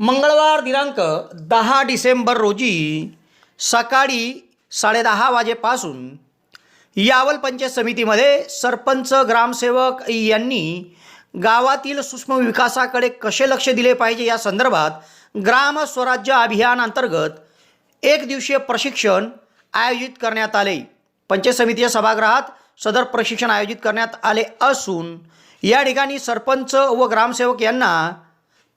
मंगळवार दिनांक दहा डिसेंबर रोजी सकाळी साडेदहा वाजेपासून यावल पंचायत समितीमध्ये सरपंच ग्रामसेवक यांनी गावातील सूक्ष्म विकासाकडे कसे लक्ष दिले पाहिजे या संदर्भात ग्राम स्वराज्य अभियान अंतर्गत एक दिवसीय प्रशिक्षण आयोजित करण्यात आले. पंचायत समितीच्या सभागृहात सदर प्रशिक्षण आयोजित करण्यात आले असून या ठिकाणी सरपंच व ग्रामसेवक यांना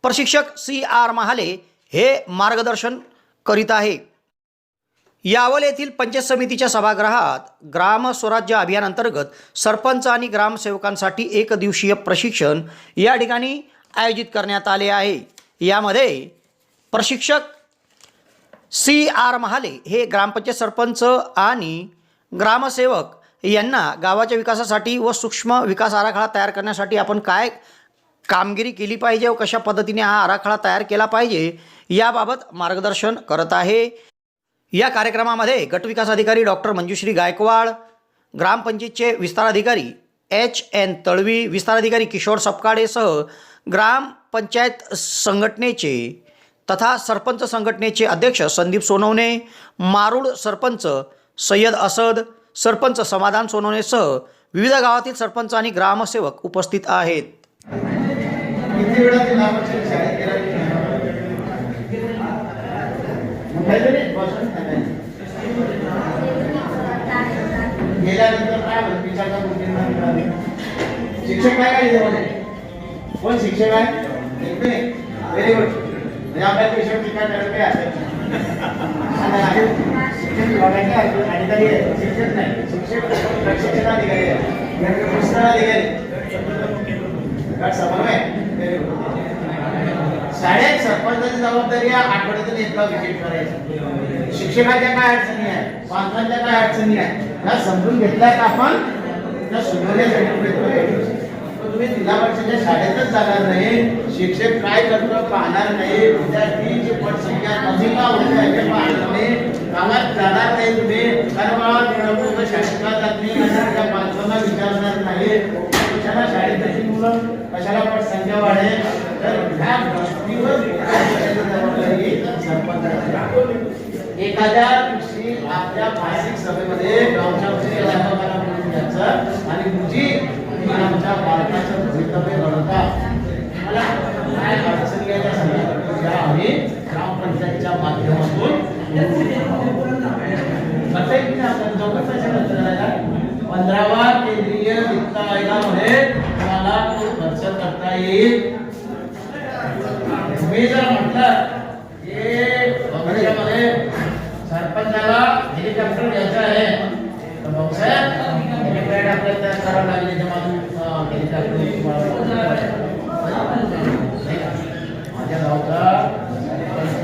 प्रशिक्षक सी आर महाले हे मार्गदर्शन करीत आहे. यावल येथील पंचायत समितीच्या सभागृहात ग्राम स्वराज्य अभियान अंतर्गत सरपंच आणि ग्रामसेवकांसाठी एक दिवसीय प्रशिक्षण या ठिकाणी आयोजित करण्यात आले आहे. यामध्ये प्रशिक्षक सी आर महाले हे ग्रामपंचायत सरपंच आणि ग्रामसेवक यांना गावाच्या विकासासाठी व सूक्ष्म विकास आराखडा तयार करण्यासाठी आपण काय कामगिरी केली पाहिजे व कशा पद्धतीने हा आराखडा तयार केला पाहिजे याबाबत मार्गदर्शन करत आहे. या कार्यक्रमामध्ये गटविकास अधिकारी डॉक्टर मंजुश्री गायकवाड ग्रामपंचायतचे विस्तार अधिकारी एच एन तळवी विस्तार अधिकारी किशोर सपकाळेसह ग्रामपंचायत संघटनेचे तथा सरपंच संघटनेचे अध्यक्ष संदीप सोनवणे मारूड सरपंच सय्यद असद सरपंच समाधान सोनवणेसह विविध गावातील सरपंच आणि ग्रामसेवक उपस्थित आहेत. किती वेळा ते नावाच्या शाळेत गेला की नाही? मुंबईला नाही, बसून नाही. गेल्यानंतर काय होतं? विचारता मुलींना मिळाले. शिक्षक काय काय इथे म्हणे? कोण शिक्षक आहे व्हेरी गुड म्हणजे आपल्या पेशंट काय काय असेल आणि आहे. शिक्षक विभागाचे आहे, अधिकारी आहे. शिक्षक नाही शिक्षक प्रशिक्षणाधिकारी आहे पुस्तकाधिकारी काय समन्वय Very good. शाळेत सरपंचाची जबाबदारी आहे आठवड्यातून एकदा विजिट करायची. शिक्षकाच्या काय अडचणी आहेत? पालकांच्या काय अडचणी आहेत? त्या समजून घेतल्या का आपण त्या सुधारण्यासाठी प्रयत्न पण तुम्ही जिल्हा परिषदेच्या शाळेतच जाणार नाही शिक्षक काय करतो पाहणार नाही विद्यार्थीची पटसंख्या कमी का होते हे पाहणार नाही गावात जाणार नाही तुम्ही कारण बाबा मुलं शाळेत का जात नाही आणि त्या पालकांना विचारणार नाही कशाला शाळेत तशी मुलं कशाला पटसंख्या तर ह्या गोष्टीवर एखाद्या दिवशी आपल्या मासिक सभेमध्ये गावच्या वतीने म्हणून घ्यायचं आणि मुजी आमच्या बालकाचं भवितव्य घडवता. मला काय अडचण आहे सगळ्या आम्ही ग्रामपंचायतच्या माध्यमातून आपण दोघं पंधरावा केंद्रीय वित्त आयोगामध्ये तुम्हाला तो खर्च करता येईल? तुम्ही जर म्हटलं की भविष्यामध्ये सरपंचाला हेलिकॉप्टर घ्यायचं आहे तर भाऊसाहेब हेलिपॅड आपल्याला तयार करावं लागेल त्याच्यामधून हेलिकॉप्टर तुम्हाला माझ्या गावचा सरपंच